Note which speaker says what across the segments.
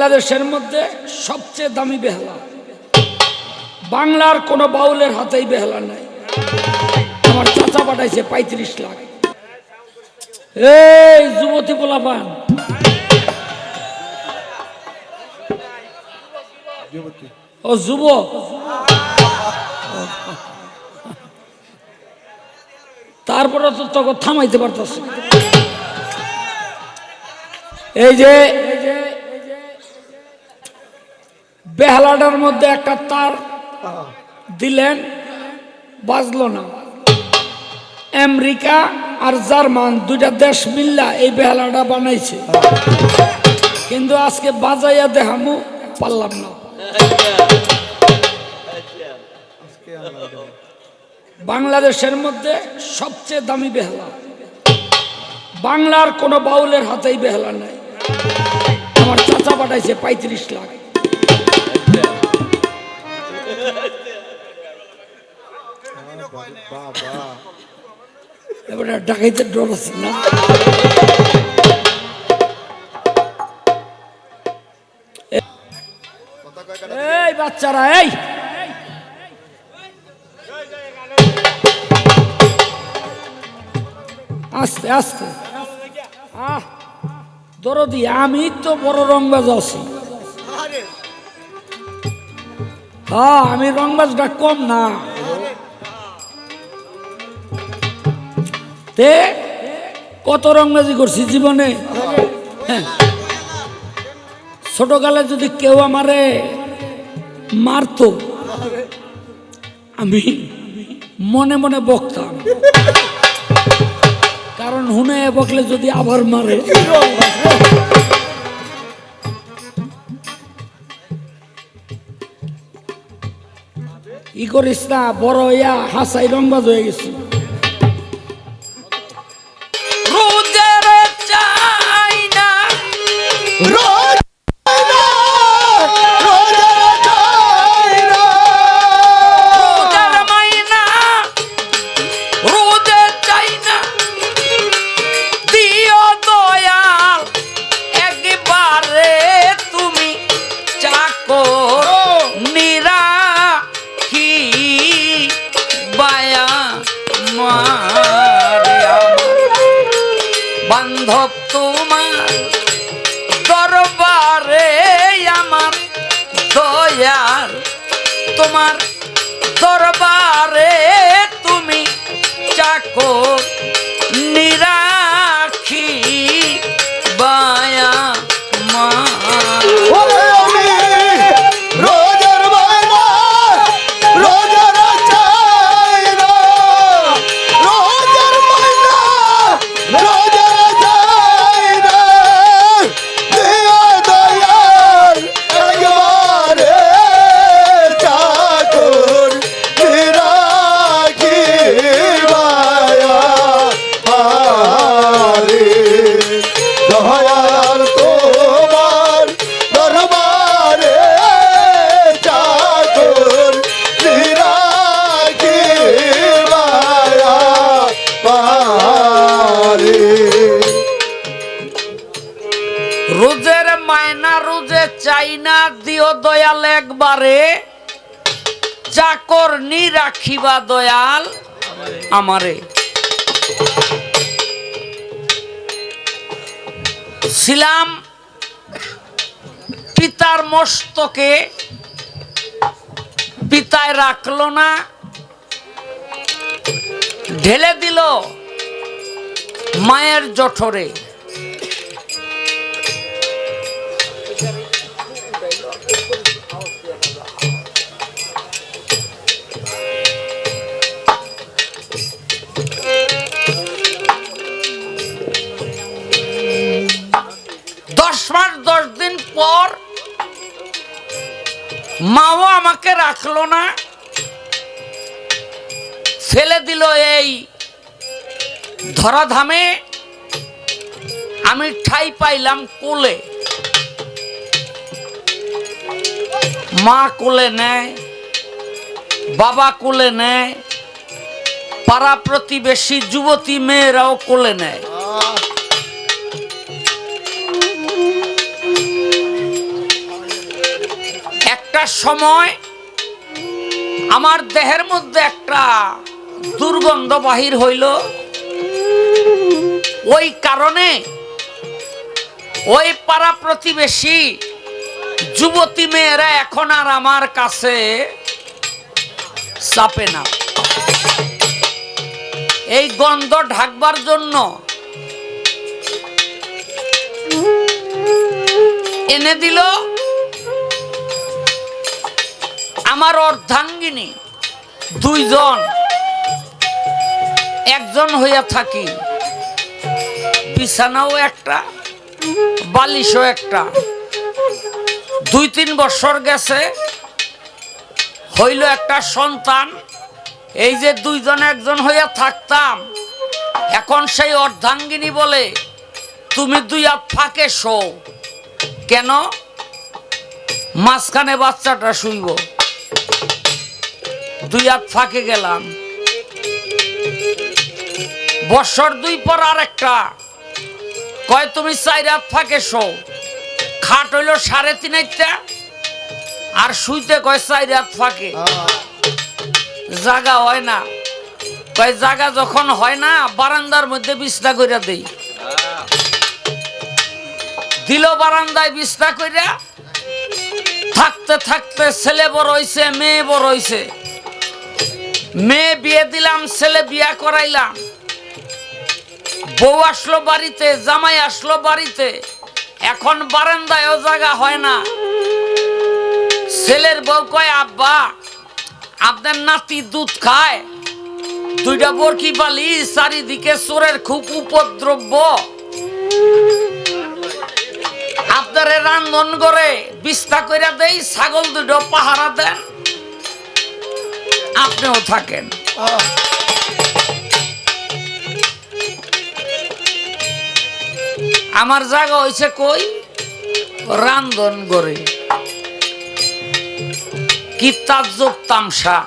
Speaker 1: বাংলাদেশের মধ্যে সবচেয়ে দামি বেহালা। বাংলার কোনো বাউলের হাতেই বেহালা নাই। আমার চাচা পাঠাইছে পঁয়ত্রিশ লাখ। এই যুবতী পোলাপান। ও যুব তারপরে তো তোকে থামাইতে পারতেছে। এই যে বেহালাটার মধ্যে একটা তার দিলেন, বাজলো না। আমেরিকা আর জার্মান দুইটা দেশ মিল্লা এই বেহালাটা বানাইছে। কিন্তু আজকে বাজাইয়া দেখামু পারলাম না। বাংলাদেশের মধ্যে সবচেয়ে দামি বেহালা। বাংলার কোনো বাউলের হাতেই বেহালা নাই। আমার চাচা পাঠাইছে পঁয়ত্রিশ লাখ। এবারে ডাকাইতে ডর আছে না এই বাচ্চারা এই। আস্তে আস্তে। আহ দরদি আমি তো বড় রংবাজ আছি। হ্যাঁ আমি রংবাজটা কম না। তে কত রংবাজি করছি জীবনে? হ্যাঁ। ছোটকালে যদি কেউ আমারে মারতো, আমি মনে মনে বকতাম। কারণ হুনে বকলে যদি আবার মারে, ই করিস না, বড় ইয়া হাসাই রংবাজ হয়ে গেছি। রাখিবা দয়াল আমারে। ছিলাম পিতার মস্তকে পিতায় রাখল না ঢেলে দিল মায়ের জঠরে। রাখল না। ফেলে দিল এই ধরাধামে। আমি ঠাই পাইলাম কোলে। মা কোলে নেয়, বাবা কোলে নেয়, পাড়া প্রতিবেশী যুবতী মেয়েরাও কোলে নেয়। একটা সময় আমার দেহের মধ্যে একটা দুর্গন্ধ বাহির হইল। ওই কারণে ওই পাড়া প্রতিবেশী যুবতী মেয়েরা এখন আর আমার কাছে চাপে না। এই গন্ধ ঢাকবার জন্য এনে দিল আমার অর্ধাঙ্গিনী দুইজন, একজন হইয়া থাকি। বিছানাও একটা, বালিশও একটা। দুই তিন বছর গেছে, হইল একটা সন্তান। এই যে দুইজন, একজন হইয়া থাকতাম, এখন সেই অর্ধাঙ্গিনী বলে, তুমি দুই ফাঁকে শো। কেন? মাঝখানে বাচ্চাটা শুইব। দুই হাত ফাঁকে গেলাম। বছর দুই পর আর একটা কয়, তুমি চার হাত ফাঁকে শো। খাট হইল সাড়ে তিন একটা আর শুইতে কয়, চার হাত ফাঁকে। জাগা হয় না। কয়, জাগা যখন হয় না, বারান্দার মধ্যে বিছনা কইরা দেই। দিল বারান্দায় বিছনা কইরা, থাকতে থাকতে ছেলে বড় হইছে, মেয়ে বড় হইছে। মেয়ে বিয়ে দিলাম, ছেলে বিয়া করাইলাম। বউ আসলো বাড়িতে, জামাই আসলো বাড়িতে। এখন বারান্দায়ও জায়গা হয় না। ছেলের বউ কয়, আব্বা, আপনার নাতি দুধ খায়। দুইটা বরকি বালি, চারিদিকে চোরের খুব উপদ্রব্য। আপনারে রান্ধন করে বিস্তা কইরা দেই, ছাগল দুটো পাহারা দেন। আপনিও থাকেন। আমার জায়গা হয়েছে কই? রান্ধন করে কি তামসা।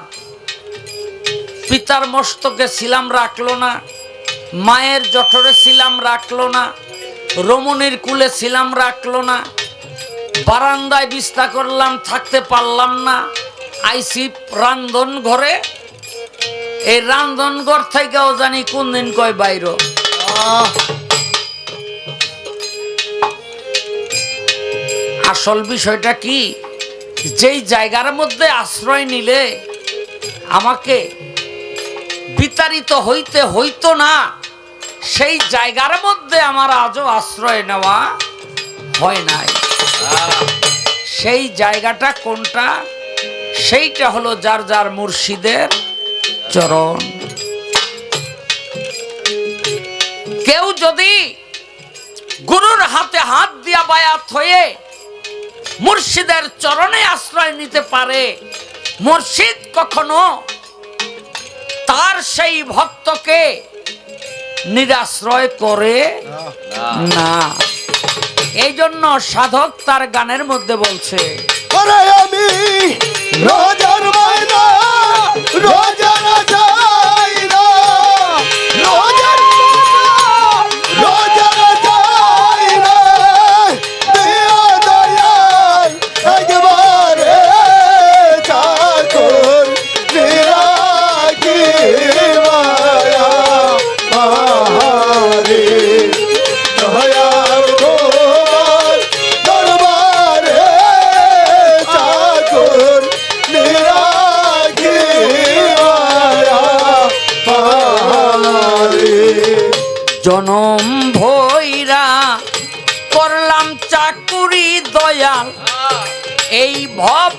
Speaker 1: পিতার মস্তকে ছিলাম রাখল না, মায়ের জঠরে ছিলাম রাখল না, রমণীর কুলে ছিলাম রাখল না, বারান্দায় বিস্তা করলাম, থাকতে পারলাম না আইসি রান্ধন ঘরে। এই রান্ধন ঘর থেকেও জানি কোন দিন কয় বাইর। আসল বিষয়টা কি? যেই জায়গার মধ্যে আশ্রয় নিলে আমাকে বিতাড়িত হইতে হইতো না সেই জায়গার মধ্যে আমার আজও আশ্রয় নেওয়া হয় নাই। সেই জায়গাটা কোনটা? সেইটা হলো যার যার মুর্শিদের চরণ। কেউ যদি গুরুর হাতে হাত দিয়া বায়াত হয়ে মুর্শিদের চরণে আশ্রয় নিতে পারে, মুর্শিদ কখনো তার সেই ভক্তকে নিরাশ্রয় করে না। এই জন্য সাধক তার গানের মধ্যে বলছে
Speaker 2: আমি রোজার মাইনা রোজা যাইনা
Speaker 1: জনম ভৈরা করলাম চাকুরি দয়াল। এই ভব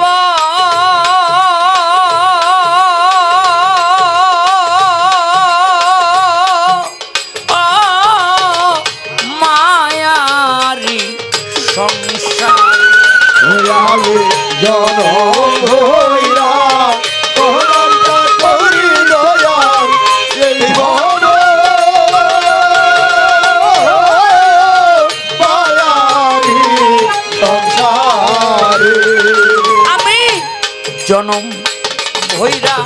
Speaker 2: জনম
Speaker 1: ভৈরা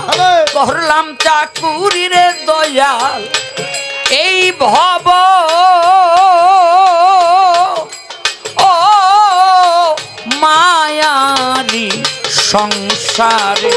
Speaker 1: করলাম চাকুরিরে দয়াল। এই ভব ও মায়ারি
Speaker 2: সংসারে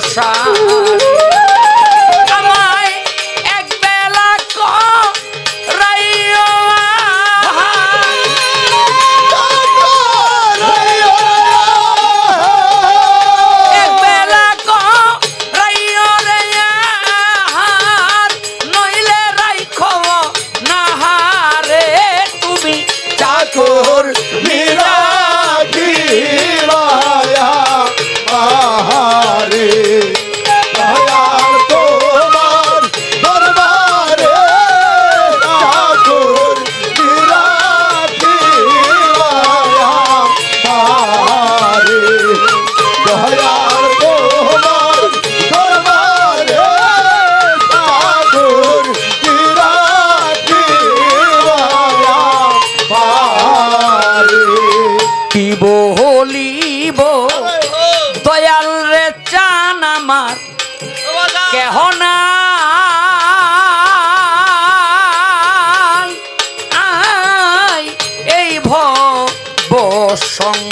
Speaker 2: shot. সঙ্গ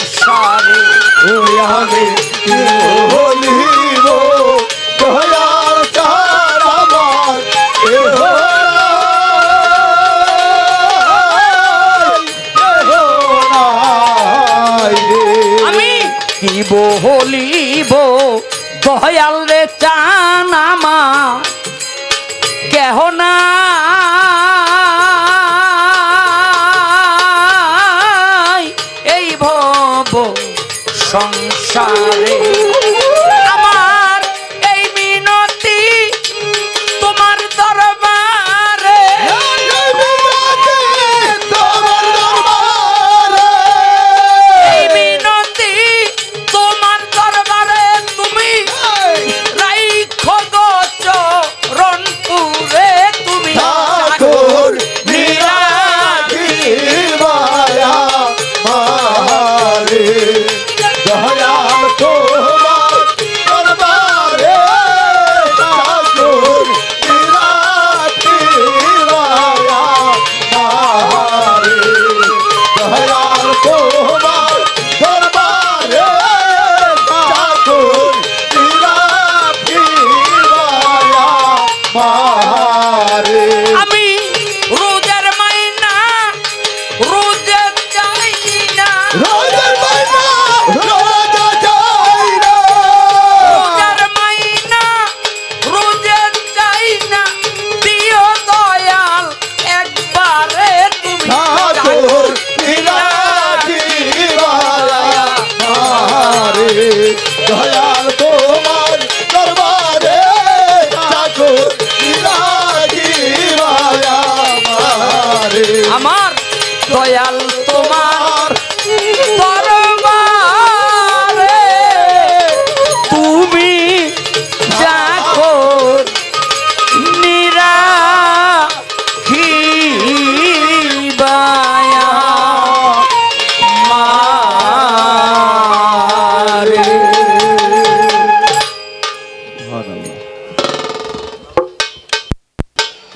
Speaker 2: সংসারে
Speaker 3: দয়াল